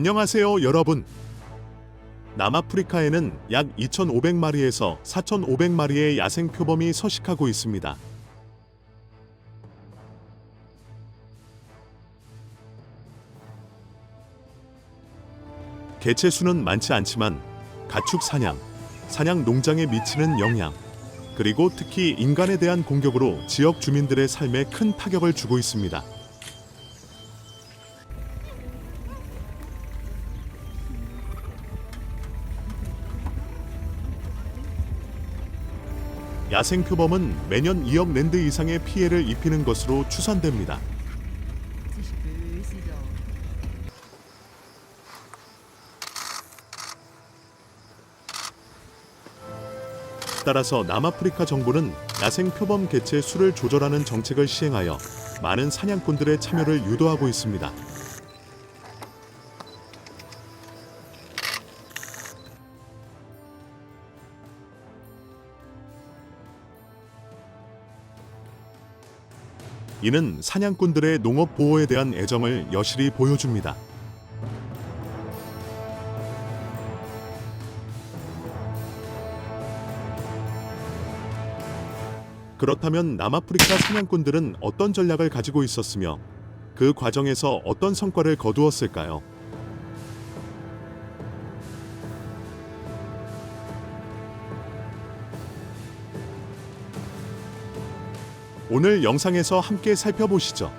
안녕하세요, 여러분. 남아프리카에는 약 2,500마리에서 4,500마리의 야생 표범이 서식하고 있습니다. 개체 수는 많지 않지만 가축 사냥, 사냥 농장에 미치는 영향, 그리고 특히 인간에 대한 공격으로 지역 주민들의 삶에 큰 타격을 주고 있습니다. 야생 표범은 매년 2억 랜드 이상의 피해를 입히는 것으로 추산됩니다. 따라서 남아프리카 정부는 야생 표범 개체 수를 조절하는 정책을 시행하여 많은 사냥꾼들의 참여를 유도하고 있습니다. 이는 사냥꾼들의 농업 보호에 대한 애정을 여실히 보여줍니다. 그렇다면 남아프리카 사냥꾼들은 어떤 전략을 가지고 있었으며 그 과정에서 어떤 성과를 거두었을까요? 오늘 영상에서 함께 살펴보시죠.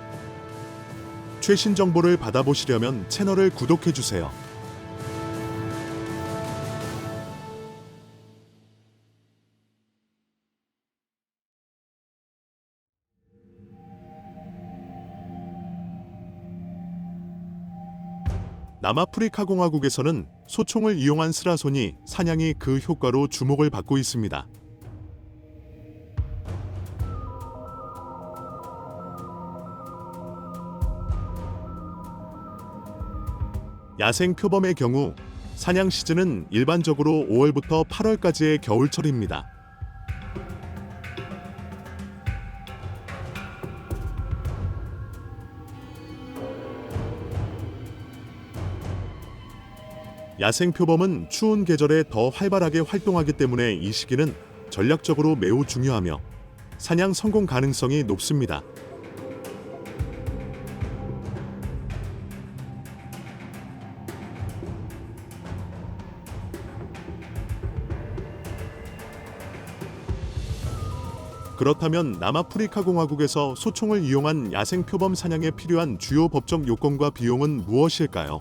최신 정보를 받아보시려면 채널을 구독해 주세요. 남아프리카 공화국에서는 소총을 이용한 스라손이 사냥이 그 효과로 주목을 받고 있습니다. 야생 표범의 경우 사냥 시즌은 일반적으로 5월부터 8월까지의 겨울철입니다. 야생 표범은 추운 계절에 더 활발하게 활동하기 때문에 이 시기는 전략적으로 매우 중요하며 사냥 성공 가능성이 높습니다. 그렇다면 남아프리카 공화국에서 소총을 이용한 야생 표범 사냥에 필요한 주요 법적 요건과 비용은 무엇일까요?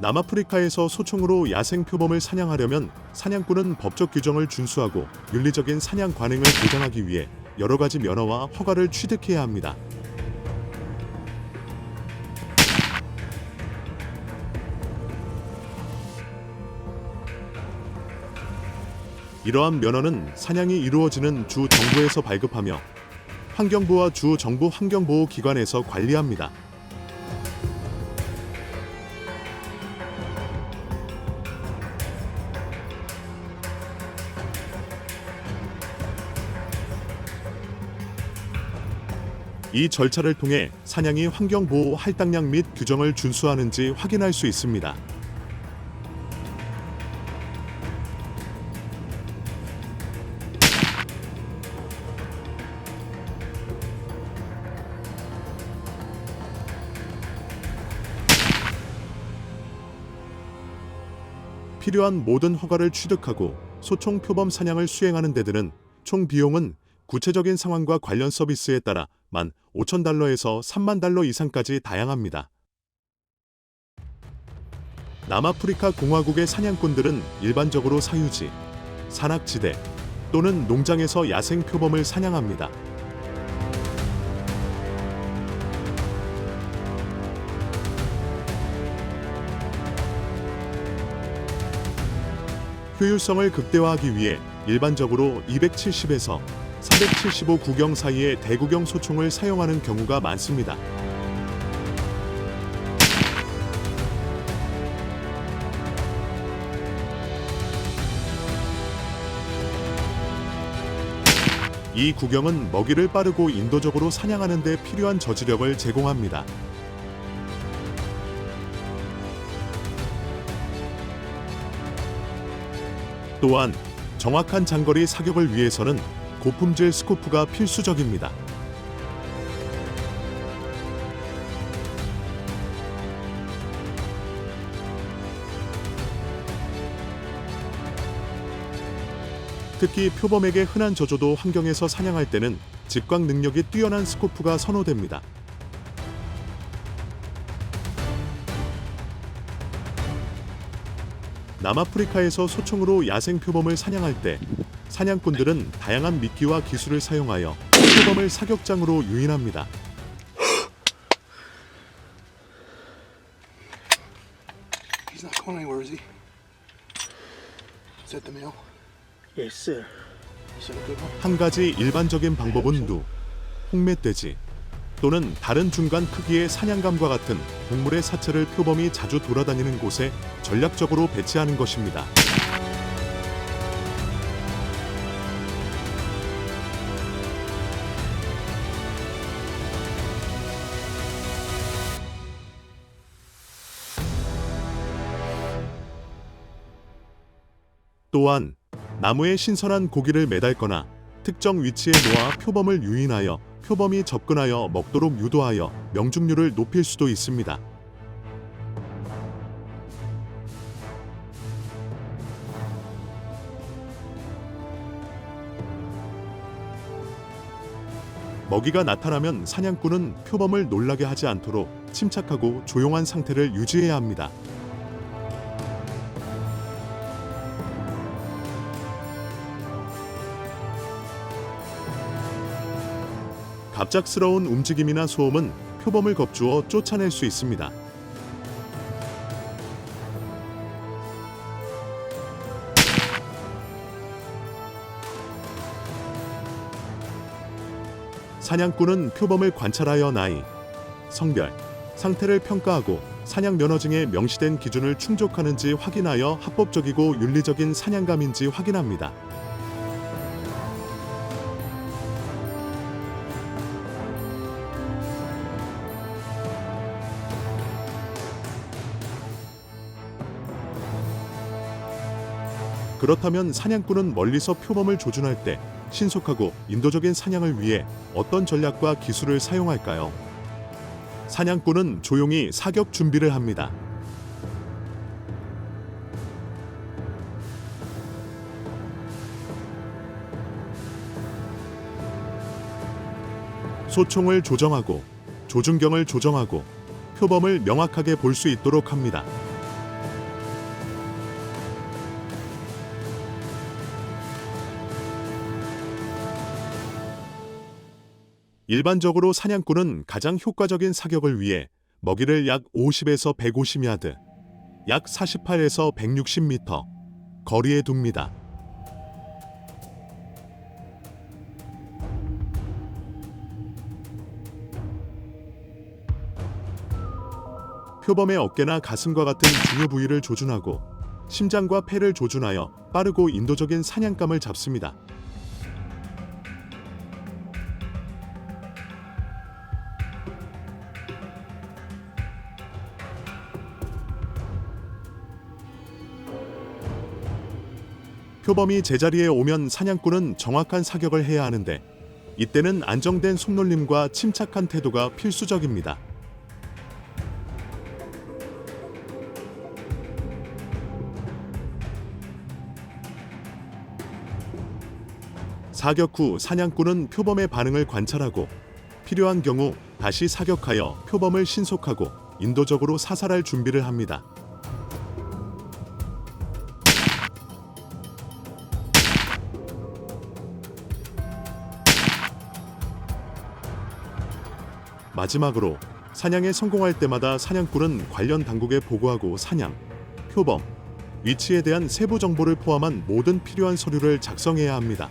남아프리카에서 소총으로 야생 표범을 사냥하려면 사냥꾼은 법적 규정을 준수하고 윤리적인 사냥 관행을 보장하기 위해 여러 가지 면허와 허가를 취득해야 합니다. 이러한 면허는 사냥이 이루어지는 주 정부에서 발급하며 환경부와 주 정부 환경보호 기관에서 관리합니다. 이 절차를 통해 사냥이 환경보호 할당량 및 규정을 준수하는지 확인할 수 있습니다. 필요한 모든 허가를 취득하고 소총 표범 사냥을 수행하는 데드는 총 비용은 구체적인 상황과 관련 서비스에 따라 만 5천 달러에서 3만 달러 이상까지 다양합니다. 남아프리카 공화국의 사냥꾼들은 일반적으로 사유지, 산악지대 또는 농장에서 야생 표범을 사냥합니다. 효율성을 극대화하기 위해 일반적으로 270에서 475 구경 사이의 대구경 소총을 사용하는 경우가 많습니다. 이 구경은 먹이를 빠르고 인도적으로 사냥하는 데 필요한 저지력을 제공합니다. 또한 정확한 장거리 사격을 위해서는 고품질 스코프가 필수적입니다. 특히 표범에게 흔한 저조도 환경에서 사냥할 때는 직광 능력이 뛰어난 스코프가 선호됩니다. 남아프리카에서 소총으로 야생 표범을 사냥할 때 사냥꾼들은 다양한 미끼와 기술을 사용하여 표범을 사격장으로 유인합니다. He's not going anywhere, is he? Is that the male? Yes, sir. Is that a good one? 한 가지 일반적인 방법은 누, 홍매돼지 또는 다른 중간 크기의 사냥감과 같은 동물의 사체를 표범이 자주 돌아다니는 곳에 전략적으로 배치하는 것입니다. 또한 나무에 신선한 고기를 매달거나 특정 위치에 놓아 표범을 유인하여 표범이 접근하여 먹도록 유도하여 명중률을 높일 수도 있습니다. 먹이가 나타나면 사냥꾼은 표범을 놀라게 하지 않도록 침착하고 조용한 상태를 유지해야 합니다. 갑작스러운 움직임이나 소음은 표범을 겁주어 쫓아낼 수 있습니다. 사냥꾼은 표범을 관찰하여 나이, 성별, 상태를 평가하고 사냥 면허증에 명시된 기준을 충족하는지 확인하여 합법적이고 윤리적인 사냥감인지 확인합니다. 그렇다면 사냥꾼은 멀리서 표범을 조준할 때 신속하고 인도적인 사냥을 위해 어떤 전략과 기술을 사용할까요? 사냥꾼은 조용히 사격 준비를 합니다. 소총을 조정하고 조준경을 조정하고 표범을 명확하게 볼 수 있도록 합니다. 일반적으로 사냥꾼은 가장 효과적인 사격을 위해 먹이를 약 50에서 150야드, 약 48에서 160m 거리에 둡니다. 표범의 어깨나 가슴과 같은 중요 부위를 조준하고 심장과 폐를 조준하여 빠르고 인도적인 사냥감을 잡습니다. 표범이 제자리에 오면 사냥꾼은 정확한 사격을 해야 하는데 이때는 안정된 손놀림과 침착한 태도가 필수적입니다. 사격 후 사냥꾼은 표범의 반응을 관찰하고 필요한 경우 다시 사격하여 표범을 신속하고 인도적으로 사살할 준비를 합니다. 마지막으로 사냥에 성공할 때마다 사냥꾼은 관련 당국에 보고하고 사냥, 표범, 위치에 대한 세부 정보를 포함한 모든 필요한 서류를 작성해야 합니다.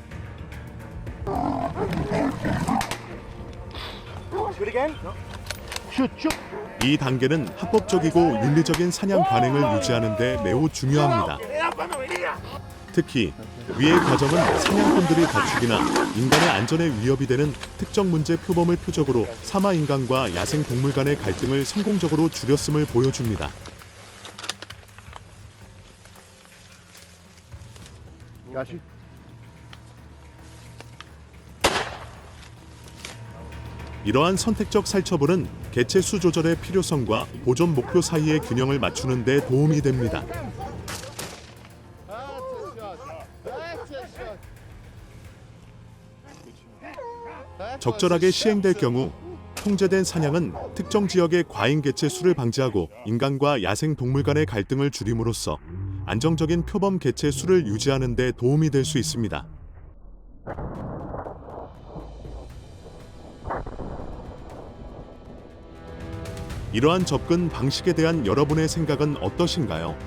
이 단계는 합법적이고 윤리적인 사냥 관행을 유지하는 데 매우 중요합니다. 특히 위의 과정은 사냥꾼들이 가축이나 인간의 안전에 위협이 되는 특정 문제 표범을 표적으로 사마 인간과 야생 동물 간의 갈등을 성공적으로 줄였음을 보여줍니다. You. 이러한 선택적 살처분은 개체 수 조절의 필요성과 보존 목표 사이의 균형을 맞추는 데 도움이 됩니다. 적절하게 시행될 경우 통제된 사냥은 특정 지역의 과잉 개체 수를 방지하고 인간과 야생 동물 간의 갈등을 줄임으로써 안정적인 표범 개체 수를 유지하는 데 도움이 될 수 있습니다. 이러한 접근 방식에 대한 여러분의 생각은 어떠신가요?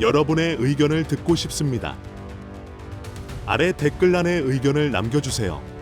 여러분의 의견을 듣고 싶습니다. 아래 댓글란에 의견을 남겨주세요.